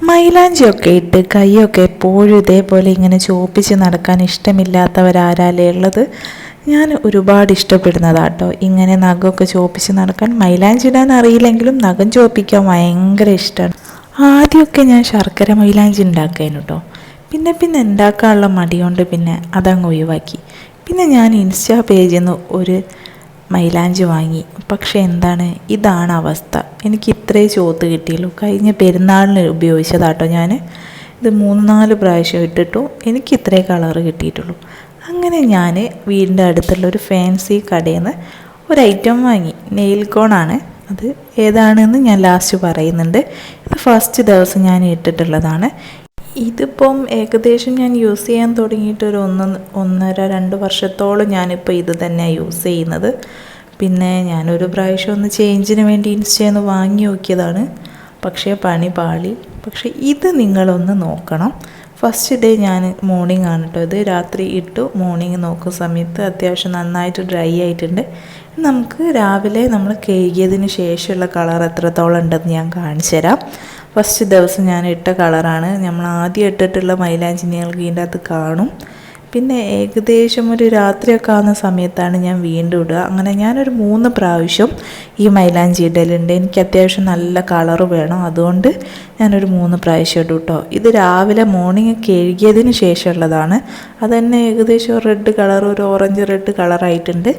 മൈലാഞ്ചിയൊക്കെ ഇട്ട് കൈയൊക്കെ എപ്പോഴും ഇതേപോലെ ഇങ്ങനെ ചോപ്പിച്ച് നടക്കാൻ ഇഷ്ടമില്ലാത്തവരാരാലേ ഉള്ളത്? ഞാൻ ഒരുപാട് ഇഷ്ടപ്പെടുന്നതാട്ടോ. ഇങ്ങനെ നഖമൊക്കെ ചോപ്പിച്ച് നടക്കാൻ മൈലാഞ്ചി ഇടാൻ അറിയില്ലെങ്കിലും നഖം ചോപ്പിക്കാൻ ഭയങ്കര ഇഷ്ടമാണ് ആദ്യമൊക്കെ ഞാൻ ശർക്കര മൈലാഞ്ചി ഉണ്ടാക്കായിരുന്നു കേട്ടോ പിന്നെ പിന്നെ ഉണ്ടാക്കാനുള്ള മടിയുണ്ട് പിന്നെ അതങ്ങ് ഒഴിവാക്കി. പിന്നെ ഞാൻ ഇൻസ്റ്റാ പേജിൽ നിന്ന് ഒരു മൈലാഞ്ചി വാങ്ങി. പക്ഷെ എന്താണ്? ഇതാണ് അവസ്ഥ. എനിക്ക് ഇത്രേ ചോത്ത് കിട്ടിയുള്ളൂ. കഴിഞ്ഞ പെരുന്നാളിന് ഉപയോഗിച്ചതാട്ടോ ഞാൻ ഇത് മൂന്ന് നാല് പ്രാവശ്യം ഇട്ടിട്ടു എനിക്ക് ഇത്രേ കളർ കിട്ടിയിട്ടുള്ളൂ. അങ്ങനെ ഞാൻ വീടിന്റെ അടുത്തുള്ള ഒരു ഫാൻസി കടയിൽ നിന്ന് ഒരു ഐറ്റം വാങ്ങി. നെയിൽ കോണാണ്. അത് ഏതാണെന്ന് ഞാൻ ലാസ്റ്റ് പറയുന്നുണ്ട്. ഇത് ഫസ്റ്റ് ദിവസം ഞാൻ ഇട്ടിട്ടുള്ളതാണ്. ഇതിപ്പം ഏകദേശം ഞാൻ യൂസ് ചെയ്യാൻ തുടങ്ങിയിട്ട് ഒരു ഒന്ന് ഒന്നര രണ്ട് വർഷത്തോളം ഞാനിപ്പോൾ ഇത് തന്നെയാണ് യൂസ് ചെയ്യുന്നത്. പിന്നെ ഞാനൊരു പ്രാവശ്യം ഒന്ന് ചേഞ്ചിന് വേണ്ടി ഇൻസ്റ്റയിൽ നിന്ന് വാങ്ങി നോക്കിയതാണ്. പക്ഷേ പണി പാളി. പക്ഷേ ഇത് നിങ്ങളൊന്ന് നോക്കണം. ഫസ്റ്റ് ഡേ ഞാൻ മോർണിംഗ് ആണ് കേട്ടോ ഇത്. രാത്രി ഇട്ടു. മോർണിംഗ് നോക്കുന്ന സമയത്ത് അത്യാവശ്യം നന്നായിട്ട് ഡ്രൈ ആയിട്ടുണ്ട്. നമുക്ക് രാവിലെ നമ്മൾ കഴുകിയതിന് ശേഷമുള്ള കളർ എത്രത്തോളം ഉണ്ടെന്ന് ഞാൻ കാണിച്ചു തരാം. ഫസ്റ്റ് ദിവസം ഞാൻ ഇട്ട കളറാണ്. നമ്മൾ ആദ്യം ഇട്ടിട്ടുള്ള മൈലാഞ്ചിനികൾക്ക് ഇതിന്റെ അകത്ത് കാണും. പിന്നെ ഏകദേശം ഒരു രാത്രിയൊക്കെ ആവുന്ന സമയത്താണ് ഞാൻ വീണ്ടും ഇടുക. അങ്ങനെ ഞാനൊരു മൂന്ന് പ്രാവശ്യം ഈ മൈലാഞ്ചി ഇടലുണ്ട്. എനിക്ക് അത്യാവശ്യം നല്ല കളറ് വേണം. അതുകൊണ്ട് ഞാനൊരു മൂന്ന് പ്രാവശ്യം ഇടും കേട്ടോ ഇത് രാവിലെ മോർണിംഗ് കഴുകിയതിന് ശേഷമുള്ളതാണ്. അതന്നെ തന്നെ ഏകദേശം റെഡ് കളർ ഒരു ഓറഞ്ച് റെഡ് കളറായിട്ടുണ്ട്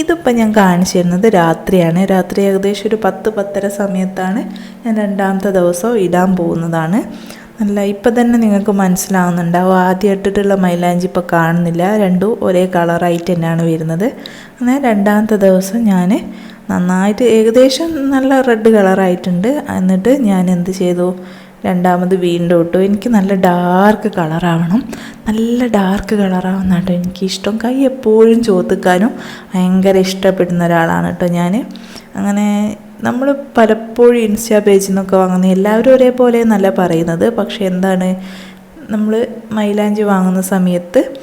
ഇതിപ്പോൾ ഞാൻ കാണിച്ചു തരുന്നത് രാത്രിയാണ്. രാത്രി ഏകദേശം ഒരു പത്ത് പത്തര സമയത്താണ് ഞാൻ രണ്ടാമത്തെ ദിവസം ഇടാൻ പോകുന്നതാണ്. നല്ല ഇപ്പം തന്നെ നിങ്ങൾക്ക് മനസ്സിലാവുന്നുണ്ടാവും. ആദ്യം ഇട്ടിട്ടുള്ള മൈലാഞ്ചി ഇപ്പോൾ കാണുന്നില്ല. രണ്ടും ഒരേ കളറായിട്ട് തന്നെയാണ് വരുന്നത്. അങ്ങനെ രണ്ടാമത്തെ ദിവസം ഞാൻ നന്നായിട്ട് ഏകദേശം നല്ല റെഡ് കളറായിട്ടുണ്ട്. എന്നിട്ട് ഞാൻ എന്ത് ചെയ്തു? രണ്ടാമത് വീണ്ടും ഇട്ടു. എനിക്ക് നല്ല ഡാർക്ക് കളറാവണം. നല്ല ഡാർക്ക് കളറാവുന്ന കേട്ടോ എനിക്കിഷ്ടം. കൈ എപ്പോഴും ചോത്തിക്കാനും ഭയങ്കര ഇഷ്ടപ്പെടുന്ന ഒരാളാണ് കേട്ടോ ഞാൻ അങ്ങനെ നമ്മൾ പലപ്പോഴും ഇൻസ്റ്റാ പേജിൽ നിന്നൊക്കെ വാങ്ങുന്ന എല്ലാവരും ഒരേപോലെ എന്നല്ല പറയുന്നത്. പക്ഷേ എന്താണ്? നമ്മൾ മൈലാഞ്ചി വാങ്ങുന്ന സമയത്ത്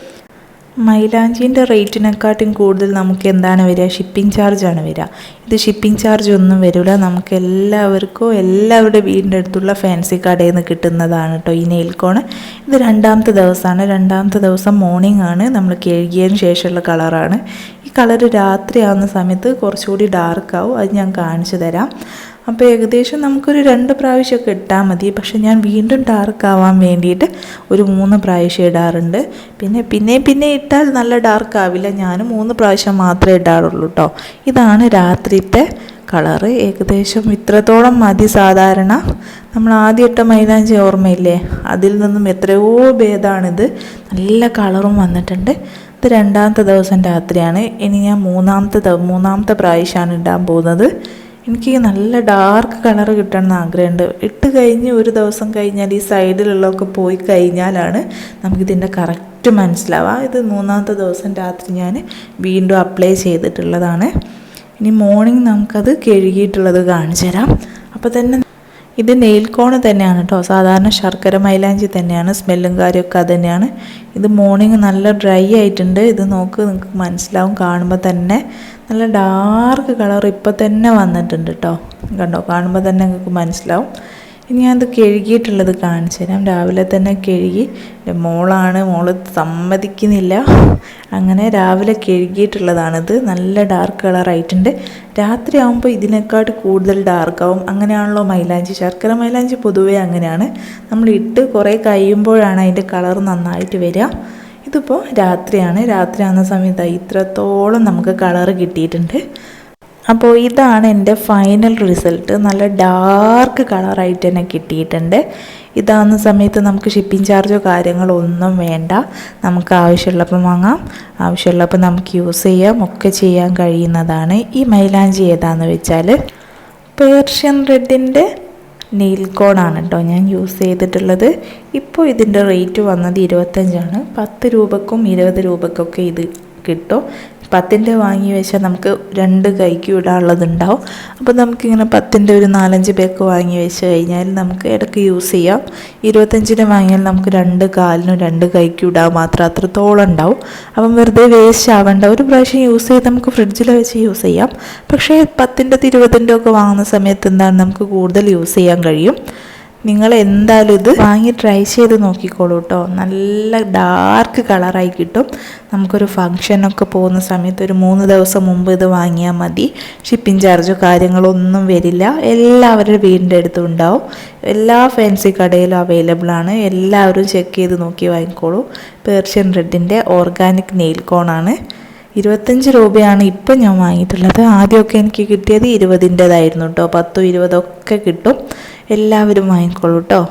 മൈലാഞ്ചിന്റെ റേറ്റിനെക്കാട്ടും കൂടുതൽ നമുക്ക് എന്താണ് വരിക ഷിപ്പിംഗ് ചാർജാണ് വരിക. ഇത് ഷിപ്പിംഗ് ചാർജ് ഒന്നും വരില്ല. നമുക്ക് എല്ലാവർക്കും എല്ലാവരുടെ വീടിന്റെ അടുത്തുള്ള ഫാൻസി കടയിൽ നിന്ന് കിട്ടുന്നതാണ് കേട്ടോ ഈ നെയിൽക്കോണ് ഇത് രണ്ടാമത്തെ ദിവസമാണ്. രണ്ടാമത്തെ ദിവസം മോർണിംഗ് ആണ്. നമ്മൾ കഴുകിയതിന് ശേഷമുള്ള കളറാണ് ഈ കളർ രാത്രി ആവുന്ന സമയത്ത് കുറച്ചുകൂടി ഡാർക്ക് ആവും. അത് ഞാൻ കാണിച്ചു തരാം. അപ്പോൾ ഏകദേശം നമുക്കൊരു രണ്ട് പ്രാവശ്യമൊക്കെ ഇട്ടാൽ മതി. പക്ഷെ ഞാൻ വീണ്ടും ഡാർക്ക് ആവാൻ വേണ്ടിയിട്ട് ഒരു മൂന്ന് പ്രാവശ്യം ഇടാറുണ്ട്. പിന്നെ പിന്നെ പിന്നെ ഇട്ടാൽ നല്ല ഡാർക്ക് ആവില്ല. ഞാൻ മൂന്ന് പ്രാവശ്യം മാത്രമേ ഇടാറുള്ളൂ കേട്ടോ ഇതാണ് രാത്രിത്തെ കളറ്. ഏകദേശം ഇത്രത്തോളം മതി സാധാരണ. നമ്മൾ ആദ്യം ഇട്ട മൈലാഞ്ചി ഓർമ്മയില്ലേ? അതിൽ നിന്നും എത്രയോ ഭേദമാണിത് നല്ല കളറും വന്നിട്ടുണ്ട്. ഇത് രണ്ടാമത്തെ ദിവസം രാത്രിയാണ്. ഇനി ഞാൻ മൂന്നാമത്തെ മൂന്നാമത്തെ പ്രാവശ്യമാണ് ഇടാൻ പോകുന്നത്. എനിക്ക് നല്ല ഡാർക്ക് കളർ കിട്ടണം എന്ന് ആഗ്രഹമുണ്ട്. ഇട്ട് കഴിഞ്ഞ് ഒരു ദിവസം കഴിഞ്ഞാൽ ഈ സൈഡിലുള്ളതൊക്കെ പോയി കഴിഞ്ഞാലാണ് നമുക്കിതിന്റെ കറക്റ്റ് മനസ്സിലാവുക. ഇത് മൂന്നാമത്തെ ദിവസം രാത്രി ഞാൻ വീണ്ടും അപ്ലൈ ചെയ്തിട്ടുള്ളതാണ്. ഇനി മോർണിംഗ് നമുക്കത് കഴുകിയിട്ടുള്ളത് കാണിച്ചു തരാം അപ്പോൾ തന്നെ ഇത് നെയിൽ കോണ് തന്നെയാണ് കേട്ടോ സാധാരണ ശർക്കര മൈലാഞ്ചി തന്നെയാണ്. സ്മെല്ലും കാര്യമൊക്കെ അത് തന്നെയാണ് ഇത് മോർണിംഗ് നല്ല ഡ്രൈ ആയിട്ടുണ്ട്. ഇത് നോക്ക് നിങ്ങൾക്ക് മനസ്സിലാവും. കാണുമ്പോൾ തന്നെ നല്ല ഡാർക്ക് കളർ ഇപ്പോൾ തന്നെ വന്നിട്ടുണ്ട് കേട്ടോ കണ്ടോ? കാണുമ്പോൾ തന്നെ നിങ്ങൾക്ക് മനസ്സിലാവും. ഞാനത് കഴുകിയിട്ടുള്ളത് കാണിച്ചു തരാം. രാവിലെ തന്നെ കഴുകി. മോളാണ് മോൾ സമ്മതിക്കുന്നില്ല. അങ്ങനെ രാവിലെ കഴുകിയിട്ടുള്ളതാണിത്. നല്ല ഡാർക്ക് കളറായിട്ടുണ്ട് രാത്രി ആകുമ്പോൾ ഇതിനെക്കാട്ട് കൂടുതൽ ഡാർക്കാവും അങ്ങനെയാണല്ലോ മൈലാഞ്ചി. ശർക്കര മൈലാഞ്ചി പൊതുവേ അങ്ങനെയാണ്. നമ്മൾ ഇട്ട് കുറേ കഴിയുമ്പോഴാണ് അതിന്റെ കളർ നന്നായിട്ട് വരിക. ഇതിപ്പോൾ രാത്രിയാണ്. രാത്രി ആകുന്ന സമയത്ത് ഇത്രത്തോളം നമുക്ക് കളർ കിട്ടിയിട്ടുണ്ട്. അപ്പോൾ ഇതാണ് എന്റെ ഫൈനൽ റിസൾട്ട് നല്ല ഡാർക്ക് കളറായിട്ട് തന്നെ കിട്ടിയിട്ടുണ്ട്. ഇതാകുന്ന സമയത്ത് നമുക്ക് ഷിപ്പിംഗ് ചാർജോ കാര്യങ്ങളോ ഒന്നും വേണ്ട. നമുക്ക് ആവശ്യമുള്ളപ്പോൾ വാങ്ങാം. ആവശ്യമുള്ളപ്പോൾ നമുക്ക് യൂസ് ചെയ്യാം. ഒക്കെ ചെയ്യാൻ കഴിയുന്നതാണ്. ഈ മൈലാഞ്ചി ഏതാണെന്ന് വെച്ചാൽ പേർഷ്യൻ റെഡിന്റെ നെയിൽ കോഡാണ് കേട്ടോ ഞാൻ യൂസ് ചെയ്തിട്ടുള്ളത്. ഇപ്പോൾ ഇതിന്റെ റേറ്റ് വന്നത് ഇരുപത്തഞ്ചാണ്. പത്ത് രൂപക്കും ഇരുപത് രൂപക്കൊക്കെ ഇത് കിട്ടും. പത്തിന്റെ വാങ്ങി വെച്ചാൽ നമുക്ക് രണ്ട് കൈക്ക് ഇടാനുള്ളതുണ്ടാവും അപ്പോൾ നമുക്കിങ്ങനെ പത്തിന്റെ ഒരു നാലഞ്ച് പേക്ക് വാങ്ങി വെച്ച് കഴിഞ്ഞാൽ നമുക്ക് ഇടയ്ക്ക് യൂസ് ചെയ്യാം. ഇരുപത്തഞ്ചിന് വാങ്ങിയാൽ നമുക്ക് രണ്ട് കാലിനും രണ്ട് കൈക്ക് ഇടാൻ മാത്രം അത്രത്തോളം ഉണ്ടാവും. അപ്പം വെറുതെ വേസ്റ്റ് ആവേണ്ട. ഒരു പ്രാവശ്യം യൂസ് ചെയ്ത് നമുക്ക് ഫ്രിഡ്ജിൽ വെച്ച് യൂസ് ചെയ്യാം. പക്ഷേ പത്തിന്റെ ഇരുപതിന്റെ ഒക്കെ വാങ്ങുന്ന സമയത്ത് എന്താണ് നമുക്ക് കൂടുതൽ യൂസ് ചെയ്യാൻ കഴിയും? നിങ്ങൾ എന്തായാലും ഇത് വാങ്ങി ട്രൈ ചെയ്ത് നോക്കിക്കോളൂ കേട്ടോ നല്ല ഡാർക്ക് കളറായി കിട്ടും. നമുക്കൊരു ഫങ്ഷനൊക്കെ പോകുന്ന സമയത്ത് ഒരു മൂന്ന് ദിവസം മുമ്പ് ഇത് വാങ്ങിയാൽ മതി. ഷിപ്പിംഗ് ചാർജോ കാര്യങ്ങളൊന്നും വരില്ല. എല്ലാവരുടെ വീടിന്റെ അടുത്തും ഉണ്ടാവും. എല്ലാ ഫാൻസി കടയിലും അവൈലബിൾ ആണ്. എല്ലാവരും ചെക്ക് ചെയ്ത് നോക്കി വാങ്ങിക്കോളൂ. പേർഷ്യൻ റെഡിന്റെ ഓർഗാനിക് നെയിൽ കോണാണ് ഇരുപത്തഞ്ച് രൂപയാണ് ഇപ്പം ഞാൻ വാങ്ങിയിട്ടുള്ളത്. ആദ്യമൊക്കെ എനിക്ക് കിട്ടിയത് ഇരുപതിന്റെതായിരുന്നു കേട്ടോ. പത്തും ഇരുപതൊക്കെ കിട്ടും. എല്ലാവരും വാങ്ങിക്കോളൂ കേട്ടോ.